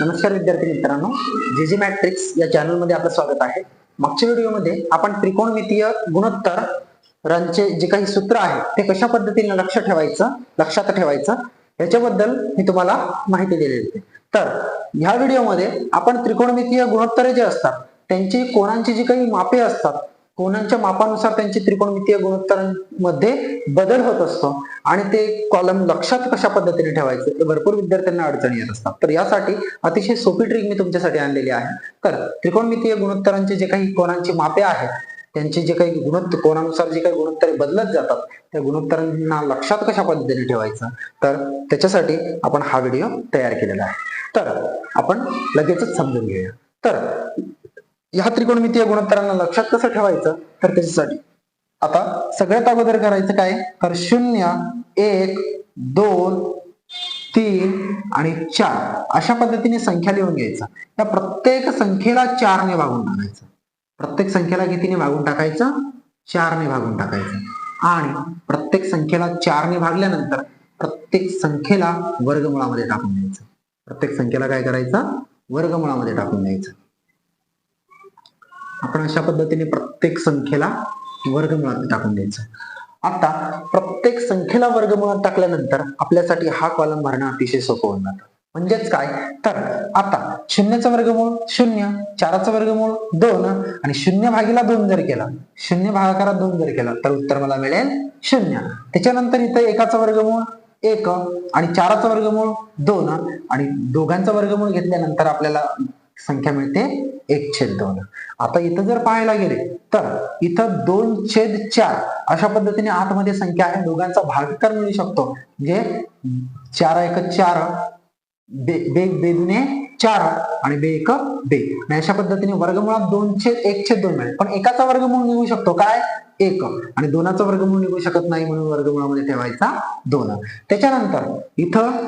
नमस्कार विद्यार्थी मित्रांनो जे जी मॅट्रिक्स या चॅनलमध्ये आपलं स्वागत आहे. मागच्या व्हिडिओमध्ये आपण त्रिकोणमितीय गुणोत्तर रांचे जे काही सूत्र आहे ते कशा पद्धतीने लक्ष ठेवायचं लक्षात ठेवायचं याच्याबद्दल मी तुम्हाला माहिती दिलेली होती तर ह्या व्हिडिओमध्ये आपण त्रिकोणमितीय गुणोत्तरे जे असतात त्यांची कोणांची जी काही मापे असतात कोणांच्या मापानुसार त्यांची त्रिकोणमितीय गुणोत्तरांमध्ये बदल होत असतो आणि ते कॉलम लक्षात कशा पद्धतीने ठेवायचं हे भरपूर विद्यार्थ्यांना अडचणी येत असतात. तर यासाठी अतिशय सोपी ट्रिक मी तुमच्यासाठी आणलेली आहे. तर त्रिकोणमितीय गुणोत्तरांचे जे काही कोणांची मापे आहेत त्यांचे जे काही गुणोत्तर कोणानुसार जे काही गुणोत्तरे बदलत जातात त्या गुणोत्तरांना लक्षात कशा पद्धतीने ठेवायचं? तर त्याच्यासाठी आपण हा व्हिडिओ तयार केलेला आहे. तर आपण लगेचच समजून घेऊया. तर ह्या त्रिकोणमितीय गुणोत्तरांना लक्षात कसं ठेवायचं? तर त्याच्यासाठी. आता सगळ्यात अगोदर करायचं काय? तर शून्य एक दोन तीन आणि चार. अशा पद्धतीने संख्या लिहून घ्यायचा. त्या प्रत्येक संख्येला चारने भागून टाकायचं. प्रत्येक संख्येला कितीने भागून टाकायचं? चारने भागून टाकायचं. आणि प्रत्येक संख्येला चारने भागल्यानंतर प्रत्येक संख्येला वर्गमुळामध्ये टाकून द्यायचं. प्रत्येक संख्येला काय करायचं? वर्गमुळामध्ये टाकून द्यायचं. आपण अशा पद्धतीने प्रत्येक संख्येला वर्गमुळात टाकून द्यायचं. आता प्रत्येक संख्येला वर्गमुळात टाकल्यानंतर आपल्यासाठी हा कॉलम भरणं अतिशय सोपं होऊन जातं. म्हणजेच काय? तर आता शून्याचं वर्गमूळ शून्य. चाराचं वर्गमूळ दोन. आणि शून्य भागीला दोन जर केला शून्य भागाकारात दोन जर केला तर उत्तर मला मिळेल शून्य. त्याच्यानंतर इथं एकाचं वर्गमूळ एक. आणि चाराचं वर्गमूळ दोन. आणि दोघांचं वर्गमूळ घेतल्यानंतर आपल्याला संख्या मिळते एक छेद दोन. आता इथं जर पाहायला गेले तर इथं दोन छेद चार अशा पद्धतीने आतमध्ये संख्या आहे. दोघांचा भागाकार मिळू शकतो. म्हणजे चार एक चार बे बे बे चार आणि बे एक बे. आणि अशा पद्धतीने वर्गमुळात दोन छेद एक छेद दोन मिळेल. पण एकाचा वर्गमूळ निघू शकतो काय? एक. आणि दोनाचा वर्गमूळ निघू शकत नाही म्हणून वर्गमुळामध्ये ठेवायचा दोन. त्याच्यानंतर इथं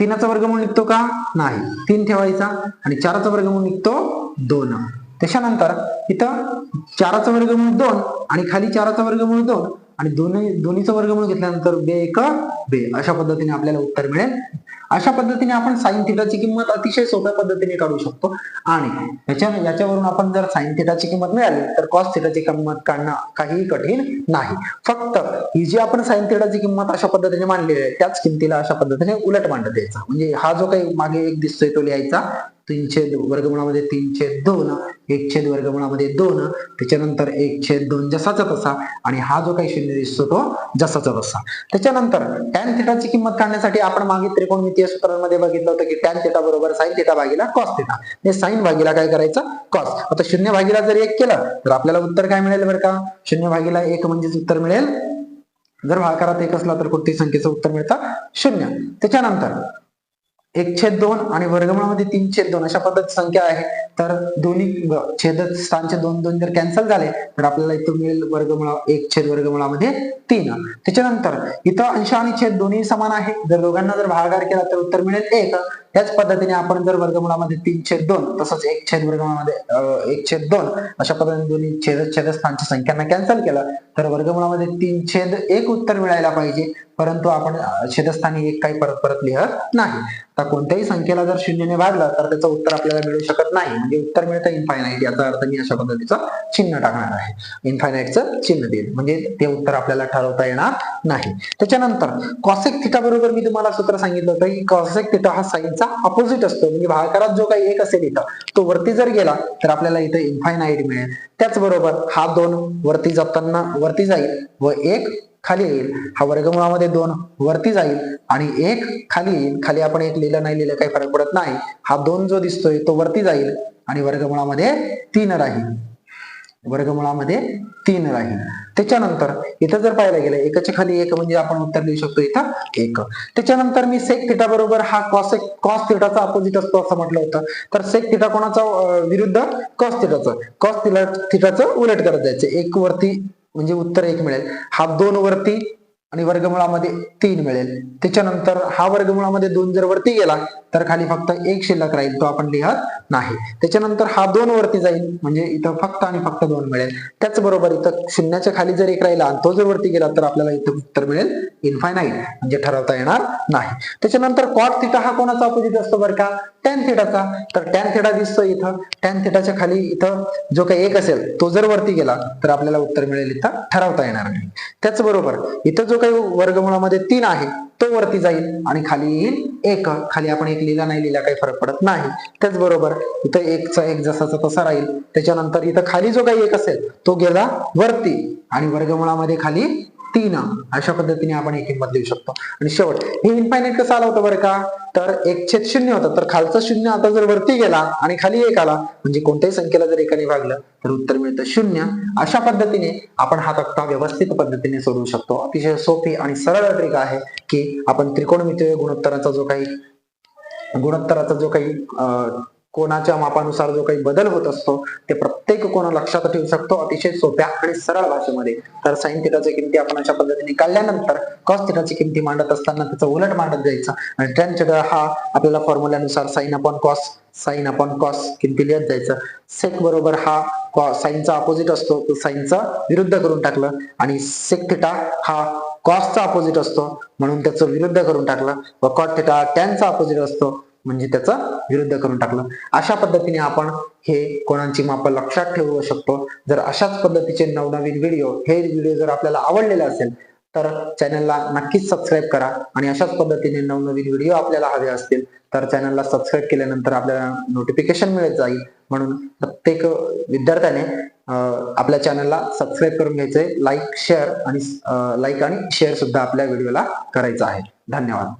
तीनाचा वर्गमूळ निघतो का? नाही. तीन ठेवायचा आणि चाराचा वर्गमूळ निघतो दोन. त्याच्यानंतर इथं चाराचा वर्गमूळ दोन आणि खाली चाराचा वर्गमूळ दोन. आणि दोन्ही दोन्हीचं वर्गमूळ घेतल्यानंतर बे एक बे. अशा पद्धतीने आपल्याला उत्तर मिळेल. अशा पद्धतीने आपण साईन थिटाची किंमत अतिशय सोप्या पद्धतीने काढू शकतो. आणि याच्या याच्यावरून आपण जर साईन थिटाची किंमत मिळाली तर कॉस थिटाची किंमत काढणं काहीही कठीण नाही. फक्त ही जी आपण साईन थिटाची किंमत अशा पद्धतीने मांडलेली आहे त्याच किमतीला अशा पद्धतीने उलट मांडत द्यायचा म्हणजे हा जो काही मागे एक दिसतोय तो लिहायचा. तीनशे वर्गमुळामध्ये तीन छेद दोन एक छेद वर्गमुळामध्ये दोन त्याच्यानंतर एक छेद दोन जसाचा तसा आणि हा जो काही शून्य दिसतो तो जसाचा तसा. त्याच्यानंतर टॅन थिटाची किंमत काढण्यासाठी आपण मागे त्रिकोणमितीय सूत्रांमध्ये बघितलं होतं की टॅन थिटा बरोबर साईन थिटा भागीला कॉस थिटा हे साईन भागीला काय करायचं? कॉस आता शून्य भागीला जर एक केलं तर आपल्याला उत्तर काय मिळेल बरं का? शून्य भागीला एक म्हणजेच उत्तर मिळेल. जर भाकारात एक असला तर कोणत्याही संख्येचं उत्तर मिळतं? शून्य. त्याच्यानंतर एक छेद दोन आणि वर्गमुळामध्ये तीन छेद दोन अशा पद्धत संख्या आहे. तर दोन्ही छेद स्थानचे दोन दोन जर कॅन्सल झाले तर आपल्याला इथं मिळेल वर्गमुळा एक छेद वर्गमुळामध्ये तीन. त्याच्यानंतर इथं अंश आणि छेद दोन्ही समान आहे. जर दोघांना जर भागाकार केला तर उत्तर मिळेल एक. त्याच पद्धतीने आपण जर वर्गमुळामध्ये तीन छेद दोन तसंच एक छेद वर्गमुळामध्ये एक छेद दोन अशा पद्धतीने दोन्ही छेद छेदस्थानच्या संख्यांना कॅन्सल केलं तर वर्गमुळामध्ये तीन छेद एक उत्तर मिळायला पाहिजे. परंतु आपण छेदस्थानी एक काही परत परत लिहत नाही. तर कोणत्याही संख्येला जर शून्यने भागलं तर त्याचं उत्तर आपल्याला मिळू शकत नाही. म्हणजे उत्तर मिळतं इन्फायनाईट याचा अर्थ मी अशा पद्धतीचं चिन्ह टाकणार आहे. इन्फायनाईटचं चिन्ह देईल. म्हणजे ते उत्तर आपल्याला ठरवता येणार नाही. त्याच्यानंतर कॉसेक थिटा बरोबर मी तुम्हाला सूत्र सांगितलं होतं की कॉसेक थिटा हा साईनचा अपोजिट असतो. म्हणजे भागाकारात जो काही एक असेल इथं तो वरती जर गेला तर आपल्याला इथं इन्फायनाईट मिळेल. त्याचबरोबर हा दोन वरती जाताना वरती जाईल व एक खाली येईल. हा वर्गमुळामध्ये दोन वरती जाईल आणि एक खाली येईल. खाली आपण एक लिहिलं नाही लिहिलं काही फरक पडत नाही. हा दोन जो दिसतोय तो वरती जाईल आणि वर्गमुळामध्ये तीन राहील. वर्गमुळामध्ये तीन राहील त्याच्यानंतर इथं जर पाहायला गेलं एकाच्या खाली एक म्हणजे आपण उत्तर लिहू शकतो इथं एक. त्याच्यानंतर मी सेक थिटा बरोबर हा कॉस कॉस थिटाचा अपोजिट असतो असं म्हटलं होतं. तर सेक थिटा कोणाचा विरुद्ध कॉस थिटाचं कॉस थिटा थिटाचं उलट करत जायचं. एक वरती म्हणजे उत्तर एक मिळेल. हा दोन वरती आणि वर्गमुळामध्ये तीन मिळेल. त्याच्यानंतर हा वर्गमुळामध्ये दोन जर वरती गेला तर खाली फक्त एक शिल्लक राहील तो आपण लिहत नाही. त्याच्यानंतर हा दोन वरती जाईल म्हणजे इथं फक्त आणि फक्त दोन मिळेल. त्याचबरोबर इथं शून्याच्या खाली जर एक राहिला आणि तो जर वरती गेला तर आपल्याला इथं उत्तर मिळेल इन्फायनाईट म्हणजे ठरवता येणार नाही. त्याच्यानंतर कॉट थिटा हा कोणाचा अपोजिट असतो बरं का? टॅन थिटाचा तर टॅन थिटा दिसतो इथं. टॅन थिटाच्या खाली इथं जो काही एक असेल तो जर वरती गेला तर आपल्याला उत्तर मिळेल इथं ठरवता येणार नाही. त्याचबरोबर इथं जो काही वर्गमुळामध्ये तीन आहे तो वरती जाईल आणि खाली येईल एक. खाली आपण एक लिहिला नाही लिहिला काही फरक पडत नाही. त्याचबरोबर इथं एकचा एक जसाचा तसा राहील. त्याच्यानंतर इथं खाली जो काही एक असेल तो गेला वरती. आणि वर्गमुळामध्ये खाली तीन. अशा पद्धतीने आपण एक किंमत लिहू शकतो. आणि शेवट हे इन्फायनाईट कसं आलं होतं बरं का? तर एक छेद शून्य होतं. तर खालचा शून्य आता जर वरती गेला आणि खाली एक आला म्हणजे कोणत्याही संख्येला जर एकाने भागलं तर उत्तर मिळतं शून्य. अशा पद्धतीने आपण हा तक्ता व्यवस्थित पद्धतीने सोडवू शकतो. अतिशय सोपी आणि सरळ ट्रिक आहे की आपण त्रिकोणमितीय गुणोत्तराचा जो काही गुणोत्तराचा जो काही अं, कोणाच्या मापानुसार जो काही बदल होत असतो ते प्रत्येक कोण लक्षात ठेवू शकतो अतिशय सोप्या आणि सरळ भाषेमध्ये. तर साईन थिटाच्या किमती आपण अशा पद्धतीने काढल्यानंतर कॉस थिटाची किमती मांडत असताना त्याचं उलट मांडत जायचं. आणि टॅन थिटा हा आपल्याला फॉर्म्युल्यानुसार sine upon cos sine upon cos किमती लिहत जायचं. सेक बरोबर हा साईनचा अपोजिट असतो तो साईनचा विरुद्ध करून टाकलं. आणि सेक थिटा हा कॉसचा अपोजिट असतो म्हणून त्याचं विरुद्ध करून टाकलं. व कॉट थिटा टॅनचा अपोजिट असतो म्हणजे त्याचा विरुद्ध करून टाकलं. अशा पद्धतीने आपण हे कोणाची माप लक्षात ठेवू शकतो. जर अशाच पद्धतीचे नवनवीन व्हिडिओ हे व्हिडिओ जर आपल्याला आवडलेले असेल तर चॅनलला नक्कीच सबस्क्राईब करा आणि अशाच पद्धतीने नवनवीन व्हिडिओ आपल्याला हवे असतील तर चॅनलला सबस्क्राईब केल्यानंतर आपल्याला नोटिफिकेशन मिळत जाईल. म्हणून प्रत्येक विद्यार्थ्याने आपल्या चॅनलला सबस्क्राईब करून घ्यायचंय. लाईक शेअर आणि लाईक आणि शेअर सुद्धा आपल्या व्हिडिओला करायचं आहे. धन्यवाद.